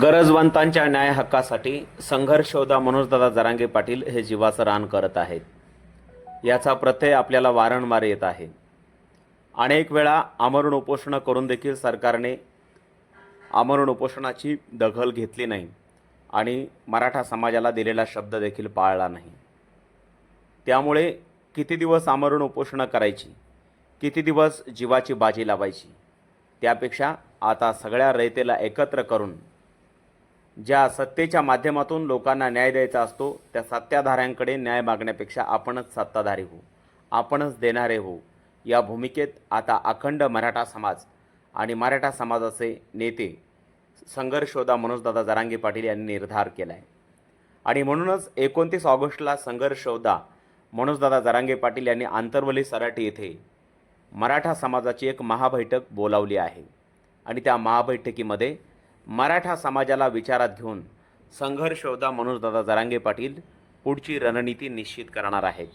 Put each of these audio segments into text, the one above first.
गरजवंतांच्या न्याय हक्कासाठी संघर्षोदा मनोजदादा जरांगे पाटील हे जीवाचं रान करत आहेत. याचा प्रत्यय आपल्याला वारंवार येत आहे. अनेक वेळा आमरण उपोषणं करून देखील सरकारने आमरण उपोषणाची दखल घेतली नाही आणि मराठा समाजाला दिलेला शब्द देखील पाळला नाही. त्यामुळे किती दिवस आमरण उपोषणं करायची? किती दिवस जीवाची बाजी लावायची? त्यापेक्षा आता सगळ्या रयतेला एकत्र करून ज्या सत्तेच्या माध्यमातून लोकांना न्याय द्यायचा असतो त्या सत्ताधाऱ्यांकडे न्याय मागण्यापेक्षा आपणच सत्ताधारी होऊ आपणच देणारे होऊ. या भूमिकेत आता अखंड मराठा समाज आणि मराठा समाजाचे नेते संघर्षोदा मनोजदादा जरांगे पाटील यांनी निर्धार केला आहे आणि म्हणूनच एकोणतीस ऑगस्टला संघर्षोदा मनोजदादा जरांगे पाटील यांनी आंतरवली सराटी येथे मराठा समाजाची एक महाबैठक बोलावली आहे. आणि त्या महाबैठकीमध्ये मराठा समाजाला विचारात घेऊन संघर्ष मनोजदादा जरांगे पाटील पुढची रणनीती निश्चित करणार आहेत.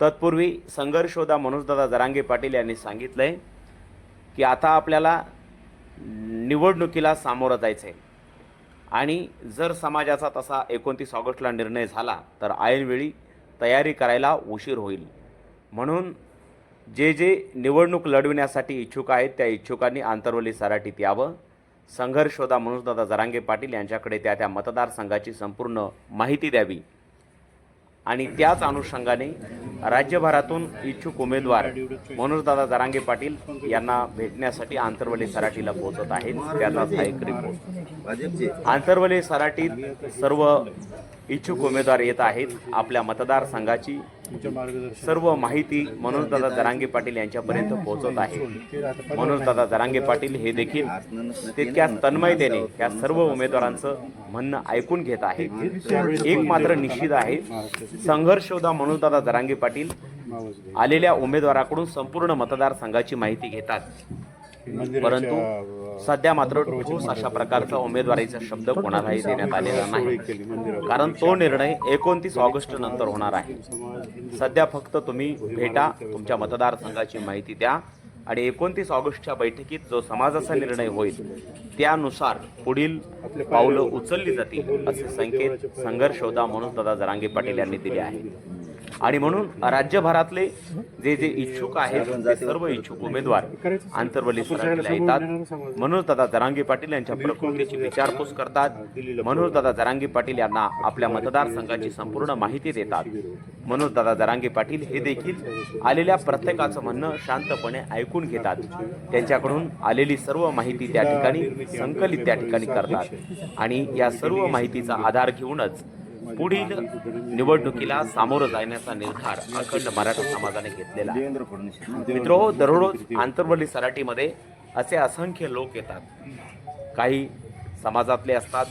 तत्पूर्वी संघर्ष मनोजदादा जरांगे पाटील यांनी सांगितलं आहे की आता आपल्याला निवडणुकीला सामोरं जायचं आहे आणि जर समाजाचा तसा एकोणतीस ऑगस्टला निर्णय झाला तर ऐनवेळी तयारी करायला उशीर होईल. म्हणून जे जे निवडणूक लढविण्यासाठी इच्छुक आहेत त्या इच्छुकांनी आंतरवली सराटीत यावं. संघर्ष होता मनोजदादा जरांगे पाटील यांच्याकडे. त्या त्या मतदारसंघाची संपूर्ण माहिती द्यावी. आणि त्याच अनुषंगाने राज्यभरातून इच्छुक उमेदवार मनोजदादा जरांगे पाटील यांना भेटण्यासाठी आंतरवली सराटीला पोहोचत आहेत. त्याचाच हा एक रिपोर्ट आंतरवली सराटीत सर्व इच्छुक उमेदवार येत आहेत आपल्या मतदारसंघाची सर्व माहिती मनोजदादा जरांगे पाटील यांच्यापर्यंत पोहोचत आहे. मनोजदादा जरांगे पाटील हे देखील तितक्या तन्मयतेने या सर्व उमेदवारांचं म्हणणं ऐकून घेत आहे एक मात्र निश्चित आहे संघर्ष होता मनोजदादा जरांगे पाटील आलेल्या उमेदवाराकडून संपूर्ण मतदारसंघाची माहिती घेतात. परंतु सध्या मात्र ठोस अशा प्रकारचा उमेदवारीचा शब्द कोणालाही देण्यात आलेला नाही. कारण तो निर्णय एकोणतीस ऑगस्ट नंतर होणार आहे. सध्या फक्त तुम्ही भेटा तुमच्या मतदारसंघाची माहिती द्या आणि एकोणतीस ऑगस्टच्या बैठकीत जो समाजाचा निर्णय होईल त्यानुसार पुढील पावलं उचलली. जातील असे संकेत संघर्ष होता म्हणून दादा जरांगे पाटील यांनी दिले आहे आणि म्हणून राज्यभरातले जे जे इच्छुक आहेत ते सर्व इच्छुक उमेदवार आंतरवली सराटीला येतात. मनोज दादा जरांगे पाटील यांच्या प्रकृतीची विचारपूस करतात? मनोज दादा जरांगे पाटील यांना आपल्या मतदारसंघाची संपूर्ण माहिती देतात. मनोज दादा जरांगे पाटील हे देखील आलेल्या प्रत्येकाचं म्हणणं शांतपणे ऐकून घेतात. त्यांच्याकडून आलेली सर्व माहिती त्या ठिकाणी संकलित त्या ठिकाणी करतात. आणि या सर्व माहितीचा आधार घेऊनच पुढील निवडणुकीला सामोरं जाण्याचा निर्धार अखंड मराठा समाजाने घेतलेला आहे. मित्रो दररोज आंतरवली सराटीमध्ये असे असंख्य लोक येतात. काही समाजातले असतात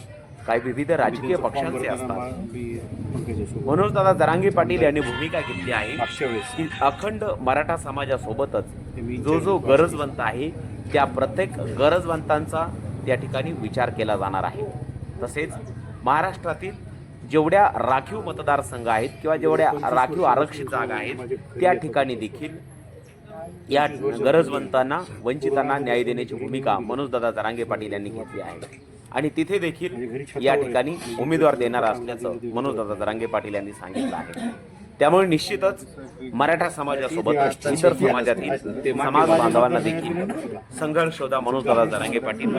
काही विविध राजकीय पक्षांचे असतात. मनोज दादा जरांगे पाटील यांनी भूमिका घेतली आहे की अखंड मराठा समाजासोबतच जो जो गरजवंत आहे त्या प्रत्येक गरजवंतांचा त्या ठिकाणी विचार केला जाणार आहे. तसेच महाराष्ट्रातील जेवढ्या राखीव मतदारसंघ आहेत किंवा जेवढ्या राखीव आरक्षित जागा आहेत त्या ठिकाणी देखील या गरजवंतांना वंचितांना न्याय देण्याची भूमिका मनोजदादा जरांगे पाटील यांनी घेतली आहे. आणि तिथे देखील या ठिकाणी उमेदवार देणार असल्याचं मनोजदादा जरांगे पाटील यांनी सांगितलं आहे. त्यामुळे निश्चितच मराठा समाजासोबत इतर समाजातील ते समाज बांधवांना देखील संघर्ष होता मनोजदादा जरांगे पाटील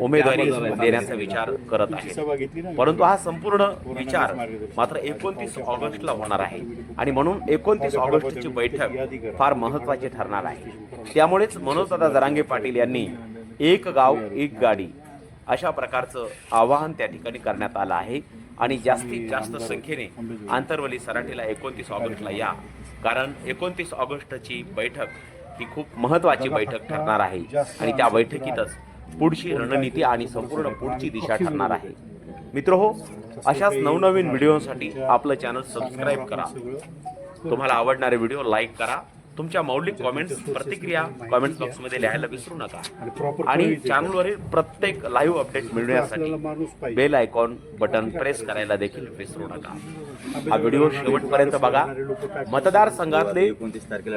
उमेदवारी देण्याचा विचार करत आहे परंतु हा संपूर्ण विचार मात्र एकोणतीस ऑगस्टला होणार आहे आणि म्हणून एकोणतीस ऑगस्टची बैठक फार महत्वाची ठरणार आहे. त्यामुळेच मनोजदादा जरांगे पाटील यांनी एक गाव एक गाडी अशा प्रकारचं आवाहन त्या ठिकाणी करण्यात आलं आहे. आणि जास्तीत जास्त संख्येने आंतरवली सराठीला एकोणतीस ऑगस्टला या. कारण एकोणतीस ऑगस्टची बैठक ही खूप महत्वाची बैठक ठरणार आहे. आणि त्या बैठकीतच पुढची रणनीती आणि संपूर्ण पुढची दिशा ठरणार आहे. मित्र हो अशाच नवनवीन व्हिडिओसाठी आपलं चॅनल सबस्क्राईब करा. तुम्हाला आवडणारे व्हिडिओ लाईक करा. तुमच्या मौलिक कॉमेंट्स प्रतिक्रिया कॉमेंट बॉक्समध्ये लिहायला विसरू नका. आणि चॅनलवरील प्रत्येक लाईव्ह अपडेट मिळवण्यासाठी बेल आयकॉन बटन प्रेस करायला देखील विसरू नका. हा व्हिडिओ शेवटपर्यंत बघा. मतदारसंघातले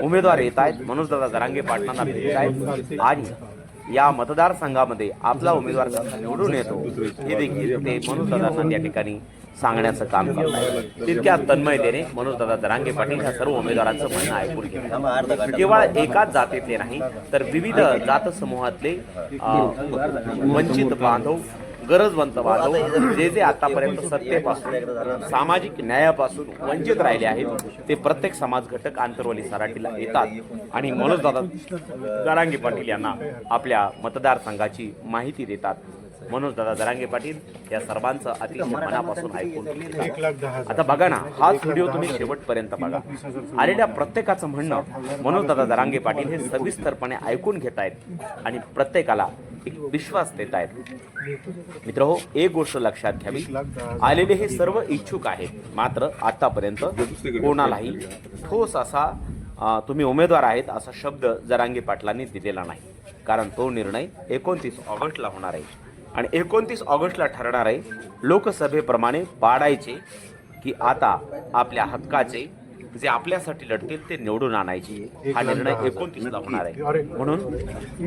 उमेदवार येत आहेत. मनोज दादा जरांगे पाटणांना भेटत आहेत. आणि या मतदारसंघामध्ये आपला उमेदवार निवडून येतो हे देखील ते मनोजदादांना त्या ठिकाणी सांगण्याचं काम करतात तितक्या तन्मयतेने मनोजदादा दरांगे पाटील ह्या सर्व उमेदवारांचं म्हणणं ऐकून घेतात. केवळ एकाच जातीतले नाही तर विविध जात समूहातले वंचित बांधव गरजवंत बांधव जे जे आतापर्यंत सत्तेपासून सामाजिक न्यायापासून वंचित राहिले आहेत ते प्रत्येक समाज घटक आंतरवली सराटीला येतात. आणि मनोजदादा जरांगे पाटील यांना आपल्या मतदारसंघाची माहिती देतात. मनोजदादा जरांगे पाटील या सर्वांचं अतिशय मनापासून ऐकून. आता बघा ना हाच व्हिडिओ तुम्ही शेवटपर्यंत बघा. आलेल्या प्रत्येकाचं म्हणणं मनोजदादा जरांगे पाटील हे सविस्तरपणे ऐकून घेत आहेत आणि प्रत्येकाला एक विश्वास देत आहेत. मित्र हो एक गोष्ट लक्षात घ्यावी. आलेले हे सर्व इच्छुक आहेत. मात्र आतापर्यंत कोणालाही ठोस असा तुम्ही उमेदवार आहेत असा शब्द जरांगे पाटलांनी दिलेला नाही. कारण तो निर्णय एकोणतीस ऑगस्टला होणार आहे. आणि एकोणतीस ऑगस्टला ठरणार आहे लोकसभेप्रमाणे पाडायचे की आता आपल्या हक्काचे जे आपल्यासाठी लढतील ते निवडून आणायचे. हा निर्णय एकोणतीसला होणार आहे. म्हणून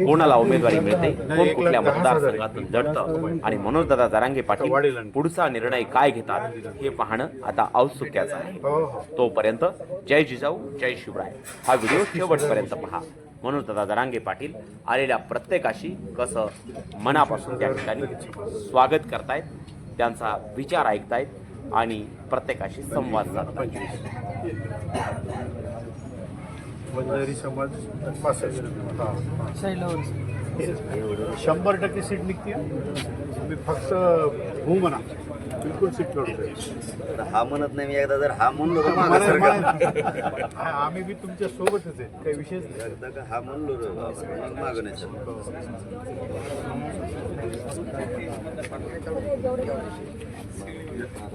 कोणाला उमेदवारी मिळते कोण कुठल्या मतदारसंघातून लढतं आणि मनोजदादा जरांगे पाटील पुढचा निर्णय काय घेतात हे पाहणं आता औत्सुक्याचं आहे. तोपर्यंत जय जिजाऊ जय शिवराय. हा व्हिडिओ शेवटपर्यंत पहा. म्हणून दादा जरांगे पाटील आलेल्या प्रत्येकाशी कसं मनापासून त्या ठिकाणी स्वागत करतायत त्यांचा विचार ऐकतायत आणि प्रत्येकाशी संवाद हा, हा. शंभर टक्के सीट निघते. मी फक्त हो म्हणा बिलकुल काढतो तर हा म्हणत नाही मी एकदा जर हा म्हणलो तर. आम्ही बी तुमच्या सोबतच आहे काही नाही. एकदा का हा म्हणलो मागं नाही सरका.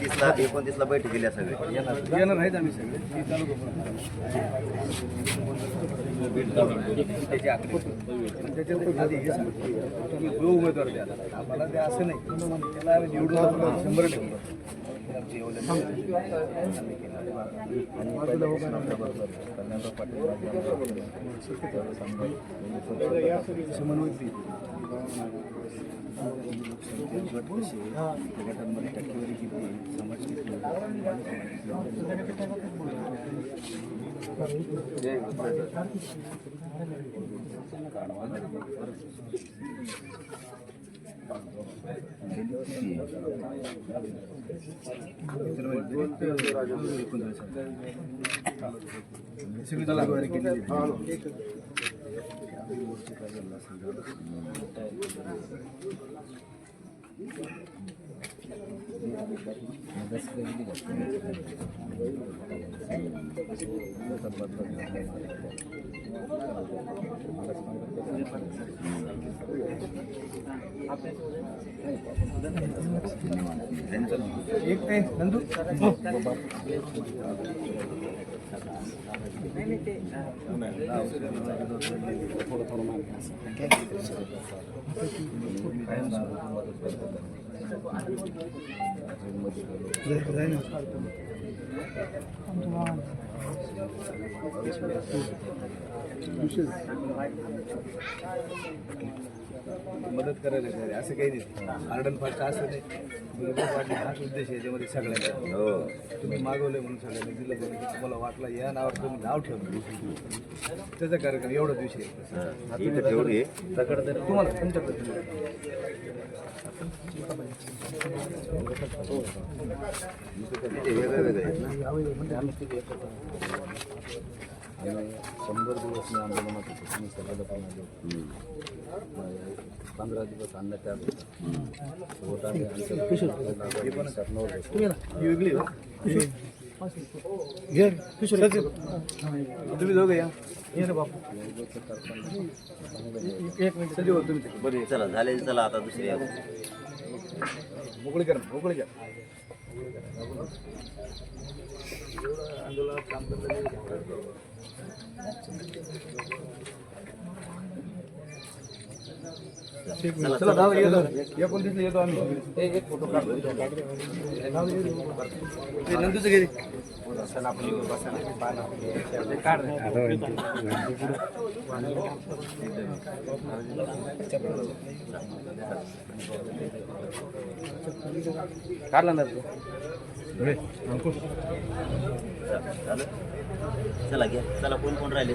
तीसला एकोणतीसला बैठक गेल्या सगळे. येणार. आहेत आम्ही सगळे. ती त्याच्यात आधी हे सांगतो. तुम्ही जो उमेदवार द्या आम्हाला ते असं नाही. त्याला निवडून शंभर टक्के टक्केवारी किती एक नंदू. सगळी टक्केवारी केली एक नाही नंदू मदत करायला तयार आहे. असं काही नाही. आर्डन फास्ट असं नाही. वाटलं हाच उद्देश आहे याच्यामध्ये हो. तुम्ही मागवले म्हणून सगळ्यांनी दिलं बरं की तुम्हाला वाटलं या नावावर तुम्ही नाव ठेवलं. त्याचा कार्यक्रम एवढाच विषय आहे. तुम्हाला तुमच्याकडे. शंभर दिवस मी आंदोलनात होतो तुम्ही सगळ्याला पण आले पंधरा दिवस अन्न त्याग होता होत आले आणि सरणावर बसलो. वेगळी. सचिन, तुम्ही दोघं या. ये ना बापू. एक मिनिट. सजीव तुम्ही. बरं चला झाले चला आता दुसरी. मोकळी करा मोकळी करा. चला जाऊ येतो एकोणतीसला येतो आम्ही एक एक फोटो काढतो ते नंदूचं घे रे. काढला ना तो. चला घ्या चला कोण कोण राहिले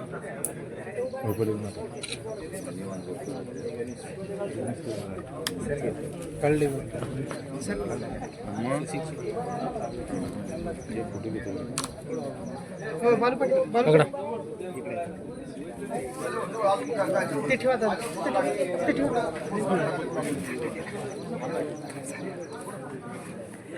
आहे? एकोणतीसला बैठक गेली आहे ठेवा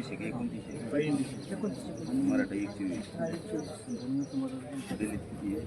आहे का एकोणतीसशे? मराठा एकशे वीस दलित किती आहे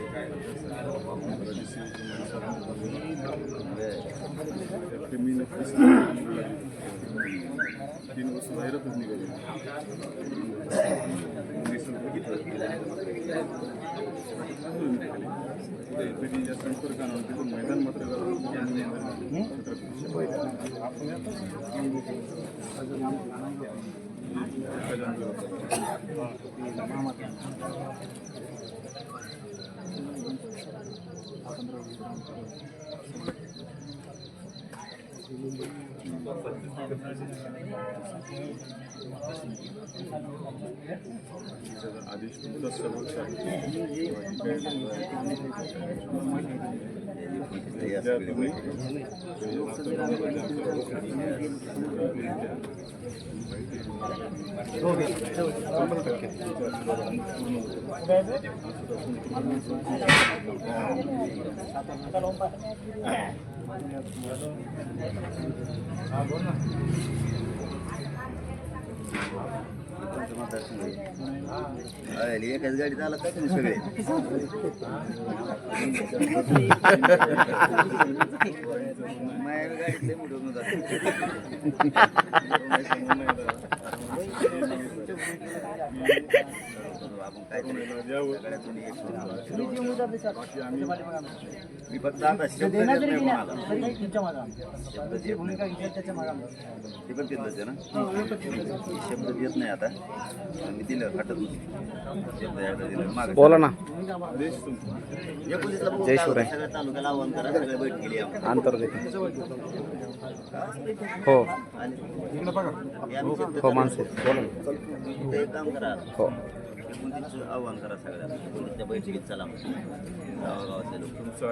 या सगळी बैठक. कोणतं मतदारसंघ आहे? अरे, एकाच गाडीत आला स्वातंत्र्य तुम्ही सगळे एकाच गाडीत लय मोठं मतदारसंघ. आपण काय तरी सगळ्यातून एक मी फक्त आता शब्द देत नाही कोणाला शब्द देत नाही ते पण तिथलंच आहे ना मी शब्द देत नाही आता पण मी दिलं हटत नसतो शब्द एकदा दिलं मागं बोला ना। एकोणीसला बघू जय काय शिवराय. होतं. सगळ्या तालुक्याला आव्हान करा सगळ्या बैठ केली आपण अंतर्गत हो। हो माणसे बोला ना। ते एक काम करा हो। एकोणतीसचं आव्हान करा सगळ्यांना. एकोणतीसच्या बैठकीत चला गावागावातले लोक. तुमचं